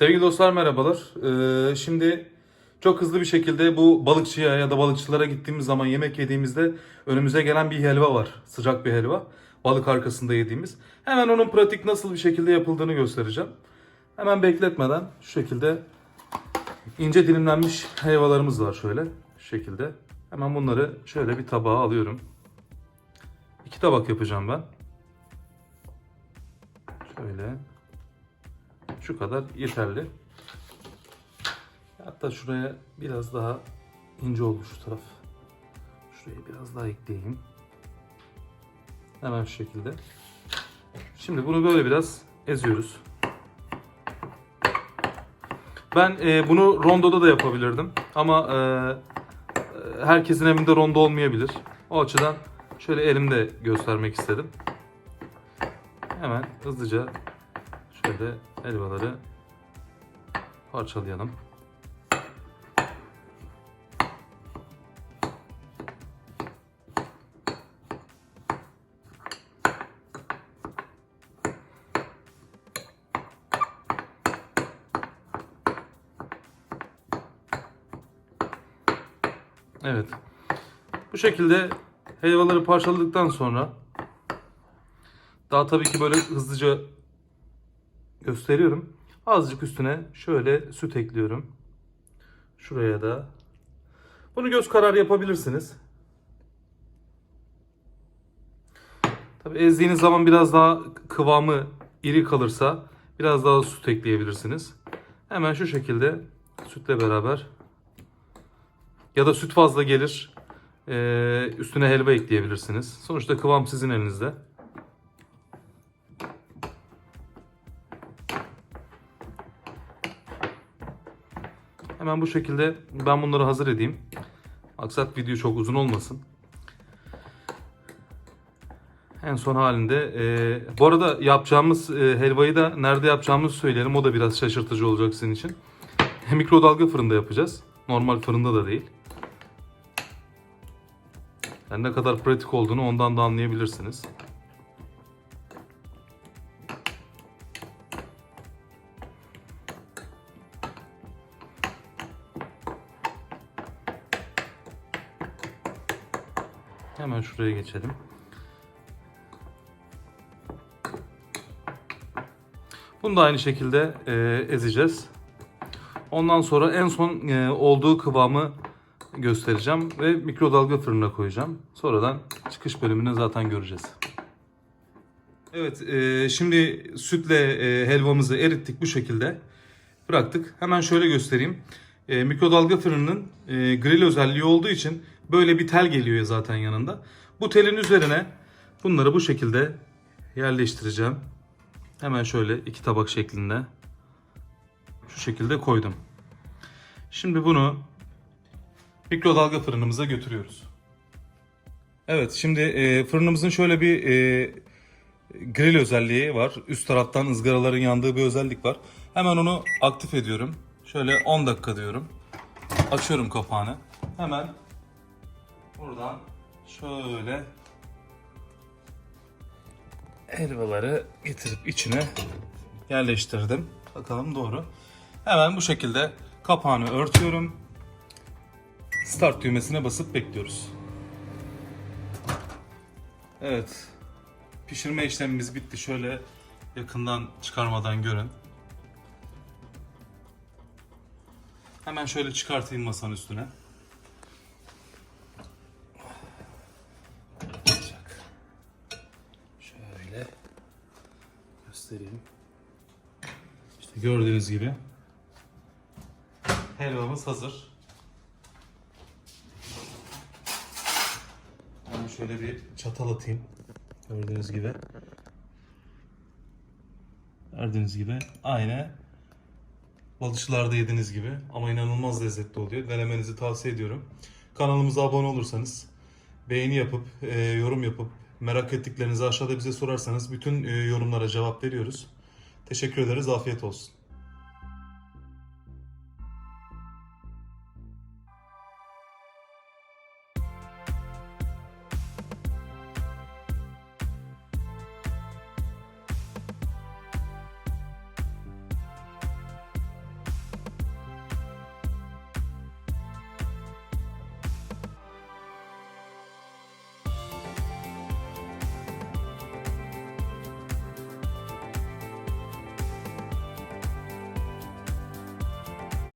Sevgili dostlar merhabalar. Ee, şimdi çok hızlı bir şekilde bu balıkçıya ya da balıkçılara gittiğimiz zaman yemek yediğimizde önümüze gelen bir helva var. Sıcak bir helva. Balık arkasında yediğimiz. Hemen onun pratik nasıl bir şekilde yapıldığını göstereceğim. Hemen bekletmeden şu şekilde ince dilimlenmiş helvalarımız var şöyle. Şu şekilde. Hemen bunları şöyle bir tabağa alıyorum. İki tabak yapacağım ben. Şöyle. Şu kadar yeterli. Hatta şuraya biraz daha ince oldu şu taraf. Şuraya biraz daha ekleyeyim. Hemen şu şekilde. Şimdi bunu böyle biraz eziyoruz. Ben e, bunu rondoda da yapabilirdim. Ama e, e, herkesin evinde rondo olmayabilir. O açıdan şöyle elimde göstermek istedim. Hemen hızlıca şöyle helvaları parçalayalım. Evet. Bu şekilde helvaları parçaladıktan sonra daha tabii ki böyle hızlıca gösteriyorum. Azıcık üstüne şöyle süt ekliyorum. Şuraya da. Bunu göz kararı yapabilirsiniz. Tabii ezdiğiniz zaman biraz daha kıvamı iri kalırsa biraz daha süt ekleyebilirsiniz. Hemen şu şekilde sütle beraber ya da süt fazla gelir üstüne helva ekleyebilirsiniz. Sonuçta kıvam sizin elinizde. Hemen bu şekilde ben bunları hazır edeyim. Maksat video çok uzun olmasın. En son halinde. e, bu arada yapacağımız e, helvayı da nerede yapacağımızı söyleyelim. O da biraz şaşırtıcı olacak sizin için. Mikrodalga fırında yapacağız. Normal fırında da değil. Yani ne kadar pratik olduğunu ondan da anlayabilirsiniz. Hemen şuraya geçelim. Bunu da aynı şekilde e, ezeceğiz. Ondan sonra en son e, olduğu kıvamı göstereceğim ve mikrodalga fırına koyacağım. Sonradan çıkış bölümünü zaten göreceğiz. Evet, e, şimdi sütle e, helvamızı erittik bu şekilde. Bıraktık. Hemen şöyle göstereyim. E, mikrodalga fırının e, grill özelliği olduğu için böyle bir tel geliyor zaten yanında. Bu telin üzerine bunları bu şekilde yerleştireceğim. Hemen şöyle iki tabak şeklinde şu şekilde koydum. Şimdi bunu mikrodalga fırınımıza götürüyoruz. Evet şimdi e, fırınımızın şöyle bir e, grill özelliği var. Üst taraftan ızgaraların yandığı bir özellik var. Hemen onu aktif ediyorum. Şöyle 10 dakika diyorum. Açıyorum kapağını. Hemen buradan şöyle helvaları getirip içine yerleştirdim. Bakalım doğru. Hemen bu şekilde kapağını örtüyorum. Start düğmesine basıp bekliyoruz. Evet. Pişirme işlemimiz bitti. Şöyle yakından çıkarmadan görün. Hemen şöyle çıkartayım masanın üstüne. Olacak. Şöyle göstereyim. İşte gördüğünüz gibi helvamız hazır. Ben şöyle bir çatal atayım. Gördüğünüz gibi. Gördüğünüz gibi aynı balıkçılarda yediğiniz gibi ama inanılmaz lezzetli oluyor. Denemenizi tavsiye ediyorum. Kanalımıza abone olursanız, beğeni yapıp, e, yorum yapıp, merak ettiklerinizi aşağıda bize sorarsanız bütün e, yorumlara cevap veriyoruz. Teşekkür ederiz, afiyet olsun.